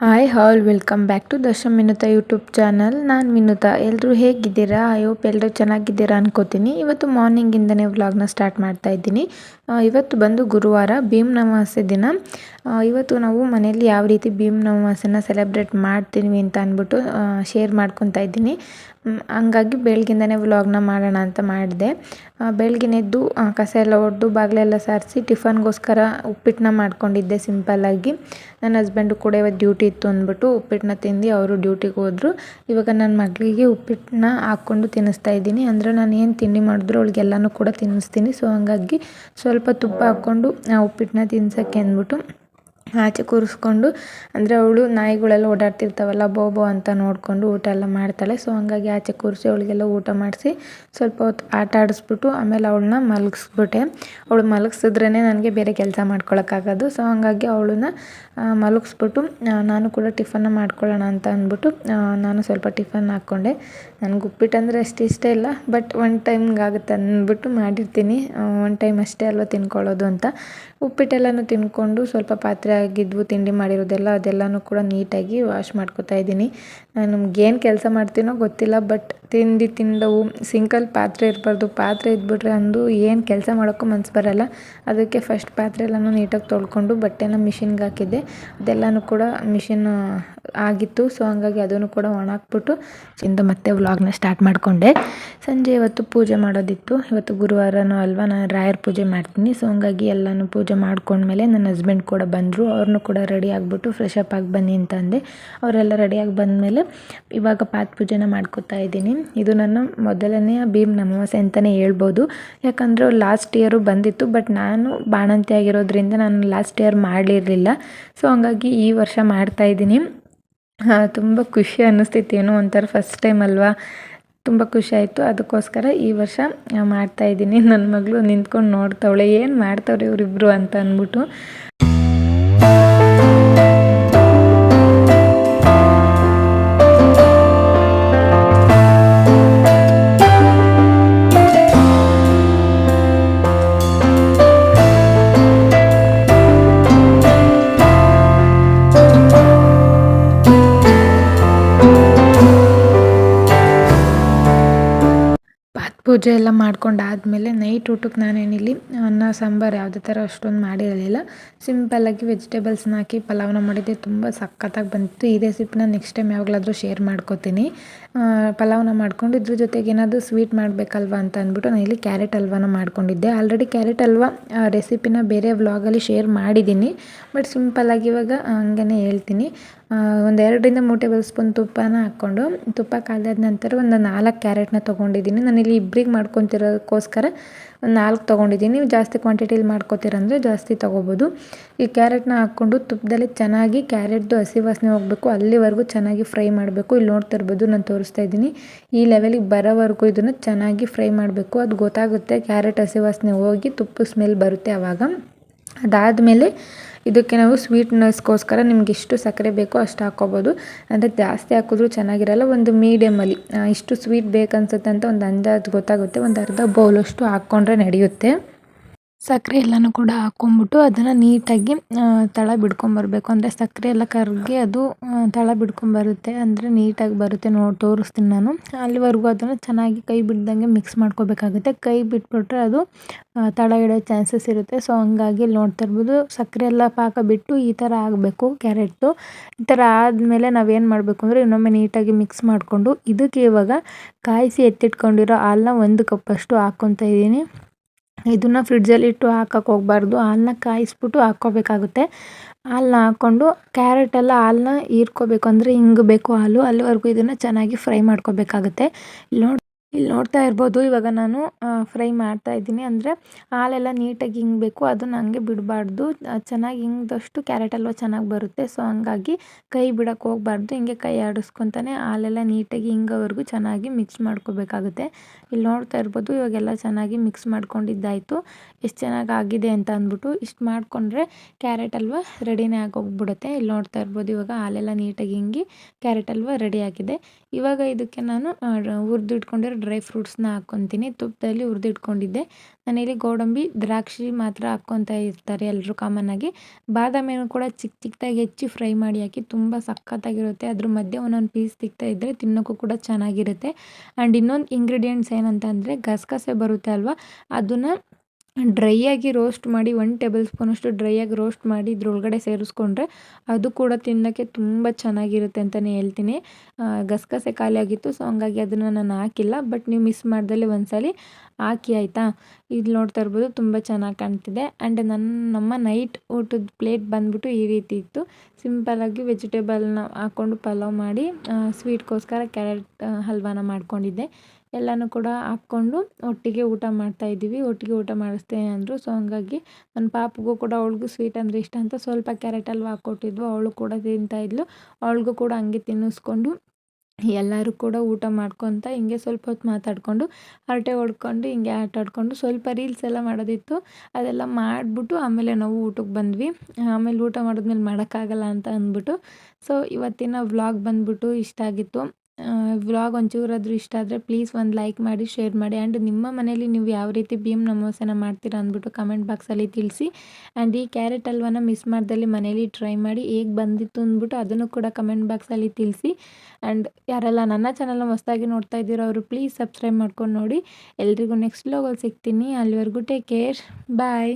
Hi all welcome back to Darshan Minuta YouTube channel ನಾನು ಮಿನುತಾ ಎಲ್ಲರೂ ಹೇಗಿದ್ದೀರಾ? ಐ ಹೋಪ್ ಎಲ್ಲರೂ ಚೆನ್ನಾಗಿದ್ದೀರಾ ಅನ್ಕೋತೀನಿ. ಇವತ್ತು ಮಾರ್ನಿಂಗಿಂದನೇ ವ್ಲಾಗ್ನ ಸ್ಟಾರ್ಟ್ ಮಾಡ್ತಾ ಇದ್ದೀನಿ. ಇವತ್ತು ಬಂದು ಗುರುವಾರ ಭೀಮ್ ನಮಾಸೆ ದಿನ ಇವತ್ತು ನಾವು ಮನೆಯಲ್ಲಿ ಯಾವ ರೀತಿ ಭೀಮ್ ಅಮಾವಾಸ್ಯೆನ ಸೆಲೆಬ್ರೇಟ್ ಮಾಡ್ತೀವಿ ಅಂತ ಅಂದ್ಬಿಟ್ಟು ಶೇರ್ ಮಾಡ್ಕೊತಾ ಇದ್ದೀನಿ. ಹಂಗಾಗಿ ಬೆಳಗ್ಗಿಂದನೇ ವ್ಲಾಗ್ನ ಮಾಡೋಣ ಅಂತ ಮಾಡಿದೆ. ಬೆಳಗ್ಗಿನ ಎದ್ದು ಕಸ ಎಲ್ಲ ಹೊಡೆದು ಬಾಗಿಲೆಲ್ಲ ಸಾರಿಸಿ, ಟಿಫನ್ಗೋಸ್ಕರ ಉಪ್ಪಿಟ್ಟನ್ನ ಮಾಡ್ಕೊಂಡಿದ್ದೆ ಸಿಂಪಲ್ಲಾಗಿ ನನ್ನ ಹಸ್ಬೆಂಡು ಕೂಡ ಇವತ್ತು ಡ್ಯೂಟಿ ಇತ್ತು ಅಂದ್ಬಿಟ್ಟು ಉಪ್ಪಿಟ್ಟನ್ನ ತಿಂದು ಅವರು ಡ್ಯೂಟಿಗೆ ಹೋದರು. ಇವಾಗ ನನ್ನ ಮಗಳಿಗೆ ಉಪ್ಪಿಟ್ಟನ್ನ ಹಾಕ್ಕೊಂಡು ತಿನ್ನಿಸ್ತಾ ಇದ್ದೀನಿ. ಅಂದರೆ ನಾನು ಏನು ತಿಂಡಿ ಮಾಡಿದ್ರು ಅವಳಿಗೆಲ್ಲನೂ ಕೂಡ ತಿನ್ನಿಸ್ತೀನಿ. ಸೊ ಹಂಗಾಗಿ ಸ್ವಲ್ಪ ತುಪ್ಪ ಹಾಕ್ಕೊಂಡು ಉಪ್ಪಿಟ್ಟನ್ನ ತಿನ್ಸೋಕ್ಕೆ ಅಂದ್ಬಿಟ್ಟು ಆಚೆ ಕೂರಿಸ್ಕೊಂಡು, ಅಂದರೆ ಅವಳು ನಾಯಿಗಳೆಲ್ಲ ಓಡಾಡ್ತಿರ್ತಾವಲ್ಲ, ಬೋ ಬೋ ಅಂತ ನೋಡಿಕೊಂಡು ಊಟ ಎಲ್ಲ ಮಾಡ್ತಾಳೆ. ಸೊ ಹಂಗಾಗಿ ಆಚೆ ಕೂರಿಸಿ ಅವಳಿಗೆಲ್ಲ ಊಟ ಮಾಡಿಸಿ ಸ್ವಲ್ಪ ಹೊತ್ತು ಆಟ ಆಡಿಸ್ಬಿಟ್ಟು ಆಮೇಲೆ ಅವಳನ್ನ ಮಲಗಿಸ್ಬಿಟ್ಟೆ. ಅವಳು ಮಲಗಿಸಿದ್ರೇ ನನಗೆ ಬೇರೆ ಕೆಲಸ ಮಾಡ್ಕೊಳಕ್ಕಾಗೋದು. ಸೊ ಹಂಗಾಗಿ ಅವಳನ್ನ ಮಲಗಿಸ್ಬಿಟ್ಟು ನಾನು ಕೂಡ ಟಿಫನ್ನ ಮಾಡ್ಕೊಳ್ಳೋಣ ಅಂತ ಅಂದ್ಬಿಟ್ಟು ನಾನು ಸ್ವಲ್ಪ ಟಿಫನ್ ಹಾಕ್ಕೊಂಡೆ. ನನಗೆ ಉಪ್ಪಿಟ್ಟು ಅಂದರೆ ಅಷ್ಟು ಇಷ್ಟ ಇಲ್ಲ ಬಟ್ ಒನ್ ಟೈಮ್ಗೆ ಆಗುತ್ತೆ ಅಂದ್ಬಿಟ್ಟು ಮಾಡಿರ್ತೀನಿ. ಒನ್ ಟೈಮ್ ಅಷ್ಟೇ ಅಲ್ವ ತಿನ್ಕೊಳ್ಳೋದು ಅಂತ. ಉಪ್ಪಿಟ್ಟೆಲ್ಲನೂ ತಿನ್ಕೊಂಡು ಸ್ವಲ್ಪ ಪಾತ್ರೆ ಆಗಿದ್ವು, ತಿಂಡಿ ಮಾಡಿರೋದೆಲ್ಲ ಅದೆಲ್ಲನೂ ಕೂಡ ನೀಟಾಗಿ ವಾಶ್ ಮಾಡ್ಕೋತಾ ಇದ್ದೀನಿ. ನಾನು ನಮ್ಗೇನು ಕೆಲಸ ಮಾಡ್ತೀನೋ ಗೊತ್ತಿಲ್ಲ ಬಟ್ ತಿಂಡಿ ತಿಂದವು ಸಿಂಕಲ್ ಪಾತ್ರೆ ಇರಬಾರ್ದು, ಪಾತ್ರೆ ಇದ್ಬಿಟ್ರೆ ಅಂದು ಏನು ಕೆಲಸ ಮಾಡೋಕ್ಕೂ ಮನ್ಸು ಬರಲ್ಲ. ಅದಕ್ಕೆ ಫಸ್ಟ್ ಪಾತ್ರೆ ಎಲ್ಲನೂ ನೀಟಾಗಿ ತೊಳ್ಕೊಂಡು ಬಟ್ಟೆನ ಮಿಷಿನ್ಗೆ ಹಾಕಿದ್ದೆ. ಅದೆಲ್ಲನೂ ಕೂಡ ಮಿಷಿನ್ ಆಗಿತ್ತು ಸೊ ಹಂಗಾಗಿ ಅದನ್ನು ಕೂಡ ಒಣಾಕ್ಬಿಟ್ಟು ಇಂದ ಮತ್ತೆ ವ್ಲಾಗ್ನ ಸ್ಟಾರ್ಟ್ ಮಾಡಿಕೊಂಡೆ. ಸಂಜೆ ಇವತ್ತು ಪೂಜೆ ಮಾಡೋದಿತ್ತು. ಇವತ್ತು ಗುರುವಾರನೂ ಅಲ್ವಾ, ನಾನು ರಾಯರ್ ಪೂಜೆ ಮಾಡ್ತೀನಿ ಸೊ ಹಂಗಾಗಿ ಎಲ್ಲನೂ ಪೂಜೆ ಮಾಡ್ಕೊಂಡ್ಮೇಲೆ ನನ್ನ ಹಸ್ಬೆಂಡ್ ಕೂಡ ಬಂದರು. ಅವ್ರನ್ನೂ ಕೂಡ ರೆಡಿ ಆಗಿಬಿಟ್ಟು ಫ್ರೆಶ್ ಅಪ್ ಆಗಿ ಬನ್ನಿ ಅಂತ ಅಂದೆ. ಅವರೆಲ್ಲ ರೆಡಿಯಾಗಿ ಬಂದಮೇಲೆ ಇವಾಗ ಪಾತ್ ಪೂಜೆನ ಮಾಡ್ಕೊತಾ ಇದ್ದೀನಿ. ಇದು ನನ್ನ ಮೊದಲನೆಯ ಭೀಮ್ ಅಮಾವಾಸ್ಯೆ ಅಂತಲೇ ಹೇಳ್ಬೋದು. ಯಾಕಂದರೆ ಲಾಸ್ಟ್ ಇಯರು ಬಂದಿತ್ತು ಬಟ್ ನಾನು ಬಾಣಂತಿ ಆಗಿರೋದ್ರಿಂದ ನಾನು ಲಾಸ್ಟ್ ಇಯರ್ ಮಾಡಲಿರಲಿಲ್ಲ. ಸೊ ಹಂಗಾಗಿ ಈ ವರ್ಷ ಮಾಡ್ತಾ ಇದ್ದೀನಿ. ತುಂಬ ಖುಷಿ ಅನ್ನಿಸ್ತಿತ್ತು. ಏನೋ ಒಂಥರ ಫಸ್ಟ್ ಟೈಮ್ ಅಲ್ವಾ? ತುಂಬ ಖುಷಿ ಆಯಿತು. ಅದಕ್ಕೋಸ್ಕರ ಈ ವರ್ಷ ಮಾಡ್ತಾಯಿದ್ದೀನಿ ನನ್ನ ಮಗಳು ನಿಂತ್ಕೊಂಡು ನೋಡ್ತವಳೆ. ಏನು ಮಾಡ್ತವ್ರೆ ಇವರಿಬ್ರು ಅಂತ ಅಂದ್ಬಿಟ್ಟು. ಪೂಜೆ ಎಲ್ಲ ಮಾಡ್ಕೊಂಡಾದ್ಮೇಲೆ ನೈಟ್ ಊಟಕ್ಕೆ ನಾನೇನಿಲ್ಲಿ ಅನ್ನ, ಸಾಂಬಾರು ಯಾವುದೇ ಥರ ಅಷ್ಟೊಂದು ಮಾಡಿರಲಿಲ್ಲ. ಸಿಂಪಲ್ಲಾಗಿ ವೆಜಿಟೇಬಲ್ಸ್ನ ಹಾಕಿ ಪಲಾವ್ನ ಮಾಡಿದ್ದೆ. ತುಂಬ ಸಖತ್ತಾಗಿ ಬಂತು ಈ ರೆಸಿಪಿನ ನೆಕ್ಸ್ಟ್ ಟೈಮ್ ಯಾವಾಗಲಾದರೂ ಶೇರ್ ಮಾಡ್ಕೋತೀನಿ. ಪಲಾವ್ನ ಮಾಡ್ಕೊಂಡು ಇದ್ರ ಜೊತೆಗೆ ಏನಾದರೂ ಸ್ವೀಟ್ ಮಾಡಬೇಕಲ್ವ ಅಂತ ಅಂದ್ಬಿಟ್ಟು ನಾನು ಇಲ್ಲಿ ಕ್ಯಾರೆಟ್ ಹಲ್ವಾನ ಮಾಡ್ಕೊಂಡಿದ್ದೆ. ಆಲ್ರೆಡಿ ಕ್ಯಾರೆಟ್ ಹಲ್ವಾ ರೆಸಿಪಿನ ಬೇರೆ ವ್ಲಾಗಲ್ಲಿ ಶೇರ್ ಮಾಡಿದ್ದೀನಿ. ಬಟ್ ಸಿಂಪಲ್ಲಾಗಿ ಇವಾಗ ಹಂಗೇ ಹೇಳ್ತೀನಿ. ಒಂದು ಎರಡರಿಂದ ಮೂರು ಟೇಬಲ್ ಸ್ಪೂನ್ ತುಪ್ಪನ ಹಾಕ್ಕೊಂಡು, ತುಪ್ಪ ಕಾದಾದ ನಂತರ ಒಂದು ನಾಲ್ಕು ಕ್ಯಾರೆಟ್ನ ತೊಗೊಂಡಿದ್ದೀನಿ. ನಾನಿಲ್ಲಿ ಇಬ್ರಿಗೆ ಮಾಡ್ಕೊತಿರೋದಕ್ಕೋಸ್ಕರ ಒಂದು ನಾಲ್ಕು ತೊಗೊಂಡಿದ್ದೀನಿ. ನೀವು ಜಾಸ್ತಿ ಕ್ವಾಂಟಿಟಿಲಿ ಮಾಡ್ಕೊತೀರಂದರೆ ಜಾಸ್ತಿ ತೊಗೋಬೋದು. ಈ ಕ್ಯಾರೆಟ್ನ ಹಾಕ್ಕೊಂಡು ತುಪ್ಪದಲ್ಲಿ ಚೆನ್ನಾಗಿ ಕ್ಯಾರೆಟ್ದು ಹಸಿ ವಾಸನೆ ಹೋಗಬೇಕು. ಅಲ್ಲಿವರೆಗೂ ಚೆನ್ನಾಗಿ ಫ್ರೈ ಮಾಡಬೇಕು. ಇಲ್ಲಿ ನೋಡ್ತಾ ಇರ್ಬೋದು ನಾನು ತೋರಿಸ್ತಾ ಇದ್ದೀನಿ. ಈ ಲೆವೆಲಿಗೆ ಬರೋವರೆಗೂ ಇದನ್ನು ಚೆನ್ನಾಗಿ ಫ್ರೈ ಮಾಡಬೇಕು. ಅದು ಗೊತ್ತಾಗುತ್ತೆ ಕ್ಯಾರೆಟ್ ಹಸಿ ವಾಸನೆ ಹೋಗಿ ತುಪ್ಪ ಸ್ಮೆಲ್ ಬರುತ್ತೆ ಆವಾಗ ಅದಾದಮೇಲೆ ಇದಕ್ಕೆ ನಾವು ಸ್ವೀಟ್ನೆಸ್ಗೋಸ್ಕರ ನಿಮ್ಗೆ ಎಷ್ಟು ಸಕ್ಕರೆ ಬೇಕೋ ಅಷ್ಟು ಹಾಕ್ಕೋಬೋದು. ಅಂದರೆ ಜಾಸ್ತಿ ಹಾಕಿದ್ರು ಚೆನ್ನಾಗಿರಲ್ಲ, ಒಂದು ಮೀಡಿಯಮಲ್ಲಿ ಇಷ್ಟು ಸ್ವೀಟ್ ಬೇಕನ್ಸುತ್ತೆ ಅಂತ ಒಂದು ಅಂದಾಜು ಗೊತ್ತಾಗುತ್ತೆ. ಒಂದು ಅರ್ಧ ಬೌಲಷ್ಟು ಹಾಕ್ಕೊಂಡ್ರೆ ನಡೆಯುತ್ತೆ. ಸಕ್ಕರೆ ಎಲ್ಲನೂ ಕೂಡ ಹಾಕ್ಕೊಂಬಿಟ್ಟು ಅದನ್ನು ನೀಟಾಗಿ ತಳ ಬಿಡ್ಕೊಂಬರ್ಬೇಕು. ಅಂದರೆ ಸಕ್ಕರೆ ಎಲ್ಲ ಕರಗಿ ಅದು ತಳ ಬಿಡ್ಕೊಂಬರುತ್ತೆ. ಅಂದರೆ ನೀಟಾಗಿ ಬರುತ್ತೆ. ನೋಡಿ ತೋರಿಸ್ತೀನಿ ನಾನು. ಅಲ್ಲಿವರೆಗೂ ಅದನ್ನು ಚೆನ್ನಾಗಿ ಕೈ ಬಿಡ್ದಂಗೆ ಮಿಕ್ಸ್ ಮಾಡ್ಕೋಬೇಕಾಗುತ್ತೆ. ಕೈ ಬಿಟ್ಬಿಟ್ರೆ ಅದು ತಳ ಇಡೋ ಚಾನ್ಸಸ್ ಇರುತ್ತೆ. ಸೊ ಹಂಗಾಗಿ ಇಲ್ಲಿ ನೋಡ್ತಾ ಇರ್ಬೋದು ಸಕ್ಕರೆ ಎಲ್ಲ ಪಾಕ ಬಿಟ್ಟು ಈ ಥರ ಆಗಬೇಕು ಕ್ಯಾರೆಟು ಈ ಥರ ಆದಮೇಲೆ ನಾವೇನು ಮಾಡಬೇಕು ಅಂದರೆ ಇನ್ನೊಮ್ಮೆ ನೀಟಾಗಿ ಮಿಕ್ಸ್ ಮಾಡಿಕೊಂಡು, ಇದಕ್ಕೆ ಇವಾಗ ಕಾಯಿಸಿ ಎತ್ತಿಟ್ಕೊಂಡಿರೋ ಹಾಲನ್ನ ಒಂದು ಕಪ್ಪಷ್ಟು ಹಾಕ್ಕೊತಾ ಇದ್ದೀನಿ. ಇದನ್ನು ಫ್ರಿಡ್ಜಲ್ಲಿ ಇಟ್ಟು ಹಾಕಕ್ಕೆ ಹೋಗ್ಬಾರ್ದು. ಹಾಲನ್ನ ಕಾಯಿಸ್ಬಿಟ್ಟು ಹಾಕ್ಕೋಬೇಕಾಗುತ್ತೆ. ಹಾಲನ್ನ ಹಾಕ್ಕೊಂಡು ಕ್ಯಾರೆಟ್ ಎಲ್ಲ ಹಾಲನ್ನ ಹೀರ್ಕೋಬೇಕು. ಅಂದರೆ ಹಿಂಗಬೇಕು ಹಾಲು. ಅಲ್ಲಿವರೆಗೂ ಇದನ್ನು ಚೆನ್ನಾಗಿ ಫ್ರೈ ಮಾಡ್ಕೋಬೇಕಾಗುತ್ತೆ. ಇಲ್ಲಿ ನೋಡಿ, ಇಲ್ಲಿ ನೋಡ್ತಾ ಇರ್ಬೋದು. ಇವಾಗ ನಾನು ಫ್ರೈ ಮಾಡ್ತಾ ಇದ್ದೀನಿ. ಅಂದರೆ ಹಾಲೆಲ್ಲ ನೀಟಾಗಿ ಹಿಂಗಬೇಕು ಅದನ್ನ ಹಂಗೆ ಬಿಡಬಾರ್ದು. ಚೆನ್ನಾಗಿ ಹಿಂಗ್ದಷ್ಟು ಕ್ಯಾರೆಟ್ ಚೆನ್ನಾಗಿ ಬರುತ್ತೆ. ಸೊ, ಹಂಗಾಗಿ ಕೈ ಬಿಡಕ್ಕೆ ಹೋಗ್ಬಾರ್ದು. ಹಿಂಗೆ ಕೈ ಆಡಿಸ್ಕೊತಾನೆ ಹಾಲೆಲ್ಲ ನೀಟಾಗಿ ಹಿಂಗೋವರೆಗೂ ಚೆನ್ನಾಗಿ ಮಿಕ್ಸ್ ಮಾಡ್ಕೋಬೇಕಾಗುತ್ತೆ. ಇಲ್ಲಿ ನೋಡ್ತಾ ಇರ್ಬೋದು, ಇವಾಗೆಲ್ಲ ಚೆನ್ನಾಗಿ ಮಿಕ್ಸ್ ಮಾಡ್ಕೊಂಡಿದ್ದಾಯಿತು. ಎಷ್ಟು ಚೆನ್ನಾಗಿ ಆಗಿದೆ ಅಂತ ಅಂದ್ಬಿಟ್ಟು ಇಷ್ಟು ಮಾಡಿಕೊಂಡ್ರೆ ಕ್ಯಾರೆಟ್ ಹಲ್ವ ರೆಡಿನೇ ಆಗೋಗ್ಬಿಡುತ್ತೆ. ಇಲ್ಲಿ ನೋಡ್ತಾ ಇರ್ಬೋದು, ಇವಾಗ ಹಾಲೆಲ್ಲ ನೀಟಾಗಿ ಹಿಂಗಿ ಕ್ಯಾರೆಟ್ ಹಲ್ವ ರೆಡಿ ಆಗಿದೆ. ಇವಾಗ ಇದಕ್ಕೆ ನಾನು ಹುರಿದಿಟ್ಕೊಂಡಿರೋ ಡ್ರೈ ಫ್ರೂಟ್ಸ್ನ ಹಾಕ್ಕೊತೀನಿ ತುಪ್ಪದಲ್ಲಿ ಹುರಿದಿಟ್ಕೊಂಡಿದ್ದೆ ನಾನಿಲ್ಲಿ ಗೋಡಂಬಿ, ದ್ರಾಕ್ಷಿ ಮಾತ್ರ ಹಾಕ್ಕೊತಾ ಇರ್ತಾರೆ ಎಲ್ಲರೂ ಕಾಮನ್ನಾಗಿ ಬಾದಾಮಿಯನ್ನು ಕೂಡ ಚಿಕ್ಕ ಚಿಕ್ಕದಾಗಿ ಹೆಚ್ಚಿ ಫ್ರೈ ಮಾಡಿ ಹಾಕಿ ತುಂಬ ಸಖತ್ತಾಗಿರುತ್ತೆ. ಅದ್ರ ಮಧ್ಯೆ ಒಂದೊಂದು ಪೀಸ್ ತಿಕ್ತಾ ಇದ್ದರೆ ತಿನ್ನೋಕ್ಕೂ ಕೂಡ ಚೆನ್ನಾಗಿರುತ್ತೆ. ಆ್ಯಂಡ್ ಇನ್ನೊಂದು ಇಂಗ್ರೀಡಿಯೆಂಟ್ಸ್ ಏನಂತ ಅಂದರೆ ಗಸಗಸೆ ಬರುತ್ತೆ ಅಲ್ವಾ? ಅದನ್ನು ಡ್ರೈ ಆಗಿ ರೋಸ್ಟ್ ಮಾಡಿ ಒನ್ ಟೇಬಲ್ ಸ್ಪೂನಷ್ಟು ಡ್ರೈ ಆಗಿ ರೋಸ್ಟ್ ಮಾಡಿ ಇದ್ರೊಳಗಡೆ ಸೇರಿಸ್ಕೊಂಡ್ರೆ ಅದು ಕೂಡ ತಿನ್ನೋಕ್ಕೆ ತುಂಬ ಚೆನ್ನಾಗಿರುತ್ತೆ ಅಂತಲೇ ಹೇಳ್ತೀನಿ. ಗಸಗಸೆ ಖಾಲಿ ಆಗಿತ್ತು ಸೊ ಹಂಗಾಗಿ ಅದನ್ನು ನಾನು ಹಾಕಿಲ್ಲ ಬಟ್ ನೀವು ಮಿಸ್ ಮಾಡ್ದಲ್ಲಿ ಒಂದ್ಸಲಿ ಹಾಕಿ, ಆಯಿತಾ? ಇದು ನೋಡ್ತಾ ಇರ್ಬೋದು, ತುಂಬ ಚೆನ್ನಾಗಿ ಕಾಣ್ತಿದೆ. ಆ್ಯಂಡ್ ನನ್ನ ನಮ್ಮ ನೈಟ್ ಊಟದ ಪ್ಲೇಟ್ ಬಂದ್ಬಿಟ್ಟು ಈ ರೀತಿ ಇತ್ತು. ಸಿಂಪಲ್ಲಾಗಿ ವೆಜಿಟೇಬಲ್ನ ಹಾಕ್ಕೊಂಡು ಪಲಾವ್ ಮಾಡಿ ಸ್ವೀಟ್ಗೋಸ್ಕರ ಕ್ಯಾರೆಟ್ ಹಲ್ವಾನ ಮಾಡ್ಕೊಂಡಿದ್ದೆ. ಎಲ್ಲನೂ ಕೂಡ ಹಾಕ್ಕೊಂಡು ಒಟ್ಟಿಗೆ ಊಟ ಮಾಡ್ತಾ ಇದ್ದೀವಿ. ಒಟ್ಟಿಗೆ ಊಟ ಮಾಡಿಸ್ತೇನೆ ಅಂದರು. ಸೊ ಹಂಗಾಗಿ ನನ್ನ ಪಾಪಗೂ ಕೂಡ ಅವಳಿಗೂ ಸ್ವೀಟ್ ಅಂದರೆ ಇಷ್ಟ ಅಂತ ಸ್ವಲ್ಪ ಕ್ಯಾರೆಟ್ ಅಲ್ವಾ ಹಾಕ್ಕೊಟ್ಟಿದ್ವು ಅವಳು ಕೂಡ ತಿಂತಾಯಿದ್ಲು ಅವಳಿಗೂ ಕೂಡ ಹಂಗೆ ತಿನ್ನಿಸ್ಕೊಂಡು ಎಲ್ಲರೂ ಕೂಡ ಊಟ ಮಾಡ್ಕೊತ ಹಿಂಗೆ ಸ್ವಲ್ಪ ಹೊತ್ತು ಮಾತಾಡಿಕೊಂಡು ಹರಟೆ ಹೊಡ್ಕೊಂಡು ಹಿಂಗೆ ಆಟ ಆಡ್ಕೊಂಡು ಸ್ವಲ್ಪ ರೀಲ್ಸ್ ಎಲ್ಲ ಮಾಡೋದಿತ್ತು. ಅದೆಲ್ಲ ಮಾಡಿಬಿಟ್ಟು ಆಮೇಲೆ ನಾವು ಊಟಕ್ಕೆ ಬಂದ್ವಿ. ಆಮೇಲೆ ಊಟ ಮಾಡಿದ್ಮೇಲೆ ಮಾಡೋಕ್ಕಾಗಲ್ಲ ಅಂತ ಅಂದ್ಬಿಟ್ಟು. ಸೊ ಇವತ್ತಿನ ವ್ಲಾಗ್ ಬಂದ್ಬಿಟ್ಟು ಇಷ್ಟ ಆಗಿತ್ತು. ವ್ಲಾಗ್ ಒಂಚೂರಾದರೂ ಇಷ್ಟ ಆದರೆ ಪ್ಲೀಸ್ ಒಂದು ಲೈಕ್ ಮಾಡಿ ಶೇರ್ ಮಾಡಿ ಆ್ಯಂಡ್ ನಿಮ್ಮ ಮನೇಲಿ ನೀವು ಯಾವ ರೀತಿ ಭೀಮ್ ನಮೋಸನ ಮಾಡ್ತೀರಾ ಅಂದ್ಬಿಟ್ಟು ಕಮೆಂಟ್ ಬಾಕ್ಸಲ್ಲಿ ತಿಳಿಸಿ. ಆ್ಯಂಡ್ ಈ ಕ್ಯಾರೆಟ್ ಹಲ್ವನ ಮಿಸ್ ಮಾಡ್ದಲ್ಲಿ ಮನೇಲಿ ಟ್ರೈ ಮಾಡಿ ಹೇಗೆ ಬಂದಿತ್ತು ಅಂದ್ಬಿಟ್ಟು ಅದನ್ನು ಕೂಡ ಕಮೆಂಟ್ ಬಾಕ್ಸಲ್ಲಿ ತಿಳಿಸಿ. ಆ್ಯಂಡ್ ಯಾರೆಲ್ಲ ನನ್ನ ಚಾನಲ್ನ ಹೊಸ್ದಾಗಿ ನೋಡ್ತಾ ಇದ್ದೀರೋ ಅವರು ಪ್ಲೀಸ್ ಸಬ್ಸ್ಕ್ರೈಬ್ ಮಾಡ್ಕೊಂಡು ನೋಡಿ. ಎಲ್ರಿಗೂ ನೆಕ್ಸ್ಟ್ ವ್ಲಾಗಲ್ಲಿ ಸಿಗ್ತೀನಿ. ಅಲ್ಲಿವರೆಗೂ ಟೇಕ್ ಕೇರ್ ಬಾಯ್